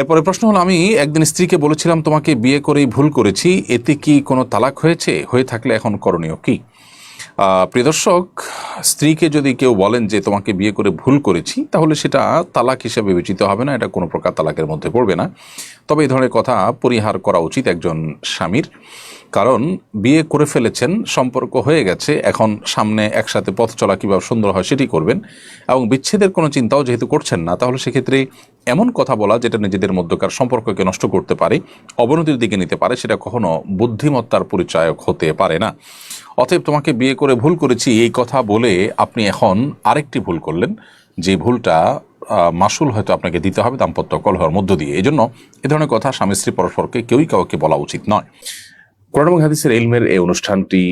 এরপরে প্রশ্ন হলো, আমি একদিন স্ত্রীকে বলেছিলাম, তোমাকে বিয়ে করেই ভুল করেছি, এতে কি কোনো তালাক হয়েছে? হয়ে থাকলে এখন করণীয় কি? প্রিয়দর্শক প্রিয় দর্শক, স্ত্রীকে যদি কেউ বলেন যে, তোমাকে বিয়ে করে ভুল করেছি, তাহলে সেটা তালাক হিসেবে বিবেচিত হবে না, এটা কোনো প্রকার তালাকের মধ্যে পড়বে না। তবে এই ধরনের কথা পরিহার করা উচিত একজন স্বামীর। কারণ বিয়ে করে ফেলেছেন, সম্পর্ক হয়ে গেছে, এখন সামনে একসাথে পথ চলা কীভাবে সুন্দর হয় সেটি করবেন। এবং বিচ্ছেদের কোনো চিন্তাও যেহেতু করছেন না, তাহলে সেক্ষেত্রে এমন কথা বলা যেটা নিজেদের মধ্যকার সম্পর্ককে নষ্ট করতে পারে, অবনতির দিকে নিতে পারে, সেটা কখনো বুদ্ধিমত্তার পরিচায়ক হতে পারে না। অতএব তোমাকে বিয়ে করে ভুল করেছি, এই কথা বলে আপনি এখন আরেকটি ভুল করলেন। যে ভুলটা মাসুল হয়তো আপনাকে দিতে হবে, দাম্পত্য কলহর মধ্য দিয়ে। এই জন্য এ ধরনের কথা স্বামী স্ত্রী পরস্পরকে কেউই কাউকে বলা উচিত নয়। কোরআন এবং হাদিসের ইলমের এই অনুষ্ঠানটি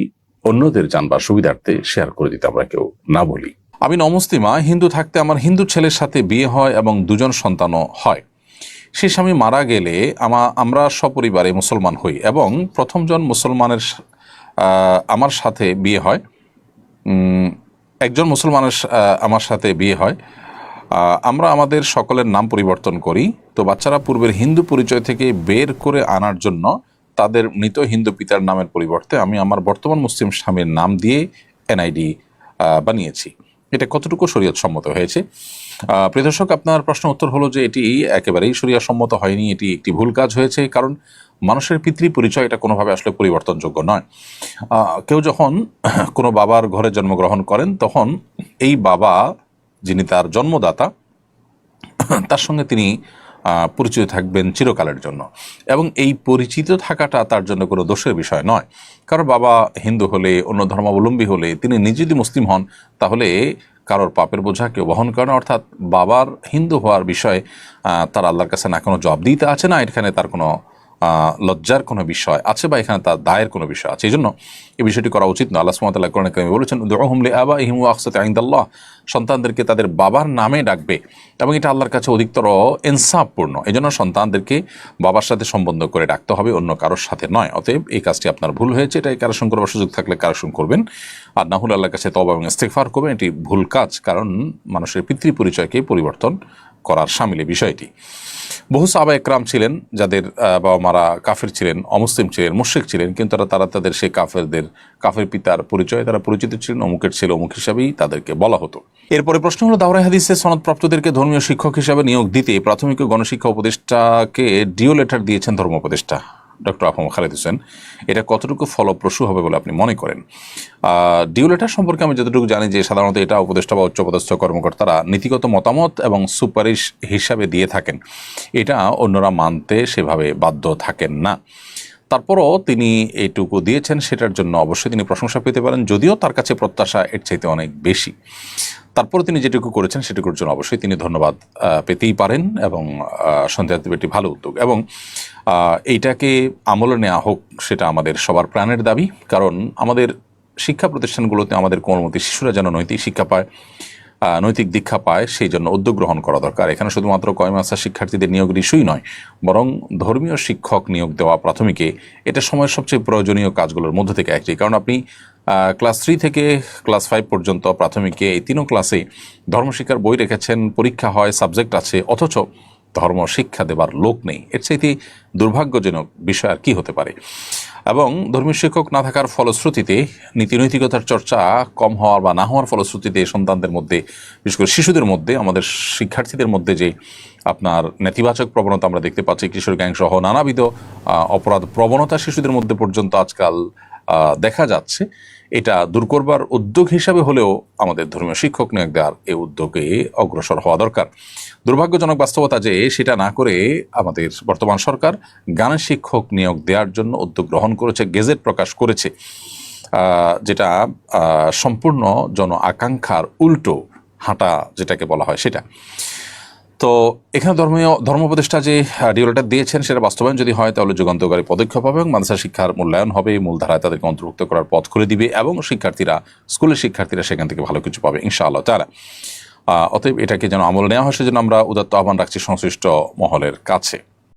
অন্যদের জানবার সুবিধার্থে শেয়ার করে দিতে আমরা কেউ না বলি। আমি নমস্তিমা, হিন্দু থাকতে আমার হিন্দু ছেলের সাথে বিয়ে হয় এবং দুজন সন্তানও হয়। সে স্বামী মারা গেলে আমা, আমরা সপরিবারে মুসলমান হই এবং প্রথমজন মুসলমানের আমার সাথে বিয়ে হয়। একজন মুসলমানের আমার সাথে বিয়ে হয়। আমরা আমাদের সকলের নাম পরিবর্তন করি। তো বাচ্চারা পূর্বের হিন্দু পরিচয় থেকে বের করে আনার জন্য তাদের মৃত হিন্দু পিতার নামের পরিবর্তে আমি আমার বর্তমান মুসলিম স্বামীর নাম দিয়ে এনআইডি বানিয়েছি। এটা কতটুকু শরীয়ত সম্মত হয়েছে? আহ, প্রিয় দর্শক আপনার প্রশ্ন উত্তর হলো যে এটি একেবারেই শরিয়া সম্মত হয়নি এটি একটি ভুল কাজ হয়েছে কারণ মানুষের পিতৃ পরিচয় এটা কোনোভাবে আসলে পরিবর্তনযোগ্য নয়। কেউ যখন কোনো বাবার ঘরে জন্মগ্রহণ করেন তখন এই বাবা যিনি তার জন্মদাতা তার সঙ্গে তিনি পরিচিত থাকবেন চিরকালের জন্য। এবং এই পরিচিত থাকাটা তার জন্য কোনো দোষের বিষয় নয়। কারণ বাবা হিন্দু হলে, অন্য ধর্মাবলম্বী হলে, তিনি নিজে যদি মুসলিম হন, তাহলে কারোর পাপের বোঝা কেউ বহন করে না। অর্থাৎ বাবার হিন্দু হওয়ার বিষয়ে তার আল্লাহর কাছে না কোনো জবাব দিতে আছে না? এখানে তার কোনো লজ্জার কোনো বিষয় আছে বা এখানে তার দায়ের কোনো বিষয় আছে? এই জন্য এই বিষয়টি করা উচিত না। আল্লাহ সুমতাল্লাহ কোরআন কারিমে বলেছেন উদুহুমলে আবা ইহিমু আকসাতে আইন্দাল্লাহ সন্তানদেরকে তাদের বাবার নামে ডাকবে এবং এটা আল্লাহর কাছে অধিকতর ইনসাফপূর্ণ। এই জন্য সন্তানদেরকে বাবার সাথে সম্বন্ধ করে ডাকতে হবে, অন্য কারোর সাথে নয়। অতএব এই কাজটি আপনার ভুল হয়েছে, এটা কারেকশন করবার সুযোগ থাকলে কারেকশন করবেন। আর না হলে আল্লাহর কাছে তবা এবং ইস্তেকফার করবেন, এটি ভুল কাজ। কারণ মানুষের পিতৃ পরিচয়কে পরিবর্তন করার সামিলে বিষয়টি। বহু সাবা একরাম ছিলেন যাদের বাবা মারা কাফের ছিলেন, অমুসলিম ছিলেন, মুশ্রিক ছিলেন, কিন্তু তারা তারা তাদের সেই কাফেরদের, কাফের পিতার পরিচয় তারা পরিচিত ছিলেন, অমুকের ছেলে, অমুক হিসাবেই তাদেরকে বলা হতো। এরপরে প্রশ্ন হলো, দাওরাই হাদিসে সনদপ্রাপ্তদেরকে ধর্মীয় শিক্ষক হিসাবে নিয়োগ দিতে প্রাথমিক গণশিক্ষা উপদেষ্টাকে ডিও লেটার দিয়েছেন ধর্ম উপদেষ্টা ডক্টর আহম খালেদ হোসেন, এটা কতটুকু ফলপ্রসূ হবে বলে আপনি মনে করেন? ডিও লেটার সম্পর্কে আমি যতটুকু জানি যে সাধারণত এটা উপদেষ্টা বা উচ্চপদস্থ কর্মকর্তারা নীতিগত মতামত এবং সুপারিশ হিসাবে দিয়ে থাকেন। এটা অন্যরা মানতে সেভাবে বাধ্য থাকেন না। তারপরও তিনি এইটুকু দিয়েছেন, সেটার জন্য অবশ্যই তিনি প্রশংসা পেতে পারেন, যদিও তার কাছে প্রত্যাশা এর চাইতে অনেক বেশি। তারপর তিনি যেটুকু করেছেন, সেটুকুর জন্য অবশ্যই তিনি ধন্যবাদ পেতেই পারেন এবং সন্ধ্যা একটি ভালো উদ্যোগ। এবং এইটাকে আমলে নেওয়া হোক সেটা আমাদের সবার প্রাণের দাবি। কারণ আমাদের শিক্ষা প্রতিষ্ঠানগুলোতে আমাদের কোমলমতি শিশুরা যেন নৈতিক শিক্ষা পায় নৈতিক দীক্ষা পায়, সেই জন্য উদ্যোগ গ্রহণ করা দরকার। এখানে শুধুমাত্র কয় কয়মাসা শিক্ষার্থীদের নিয়োগের ইস্যুই নয়, বরং ধর্মীয় শিক্ষক নিয়োগ দেওয়া প্রাথমিকে এটা সময়ের সবচেয়ে প্রয়োজনীয় কাজগুলোর মধ্যে থেকে একটি। কারণ আপনি ক্লাস থ্রি থেকে ক্লাস ফাইভ পর্যন্ত প্রাথমিকে এই তিনও ক্লাসে ধর্মশিক্ষার বই রেখেছেন, পরীক্ষা হয়, সাবজেক্ট আছে, অথচ ধর্ম, শিক্ষা দেবার লোক নেই। এর চাইতে দুর্ভাগ্যজনক বিষয় আর কি হতে পারে? এবং ধর্মীয় শিক্ষক না থাকার ফলশ্রুতিতে নীতিনৈতিকতার চর্চা কম হওয়ার বা না হওয়ার ফলশ্রুতিতে সন্তানদের মধ্যে, বিশেষ করে শিশুদের মধ্যে, আমাদের শিক্ষার্থীদের মধ্যে যে আপনার নেতিবাচক প্রবণতা আমরা দেখতে পাচ্ছি, কিশোর গ্যাং সহ নানাবিধ অপরাধ প্রবণতা শিশুদের মধ্যে পর্যন্ত আজকাল দেখা যাচ্ছে। এটা দূর করবার উদ্যোগ হিসাবে হলেও আমাদের ধর্মীয় শিক্ষক নিয়োগ দেওয়ার এই উদ্যোগে অগ্রসর হওয়া দরকার। দুর্ভাগ্যজনক বাস্তবতা যে, সেটা না করে আমাদের বর্তমান সরকার গানের শিক্ষক নিয়োগ দেওয়ার জন্য উদ্যোগ গ্রহণ করেছে, গেজেট প্রকাশ করেছে। যেটা সম্পূর্ণ জন আকাঙ্ক্ষার উল্টো হাঁটা যেটাকে বলা হয় সেটা। তো এখানে ধর্মীয় ধর্মোপদেষ্টা যে ডিওলেটার দিয়েছেন সেটা বাস্তবায়ন যদি হয় তাহলে যুগান্তকারী পদক্ষেপ হবে এবং মাদ্রাসা শিক্ষার মূল্যায়ন হবে মূলধারায় তাদেরকে অন্তর্ভুক্ত করার পথ খুলে দিবে এবং শিক্ষার্থীরা, স্কুলের শিক্ষার্থীরা সেখান থেকে ভালো কিছু পাবে, ইনশাআল্লাহ তারা অতএব এটাকে যেন আমল নেওয়া হয়, সেজন্য আমরা উদাত্ত আহ্বান রাখছি সংশ্লিষ্ট মহলের কাছে।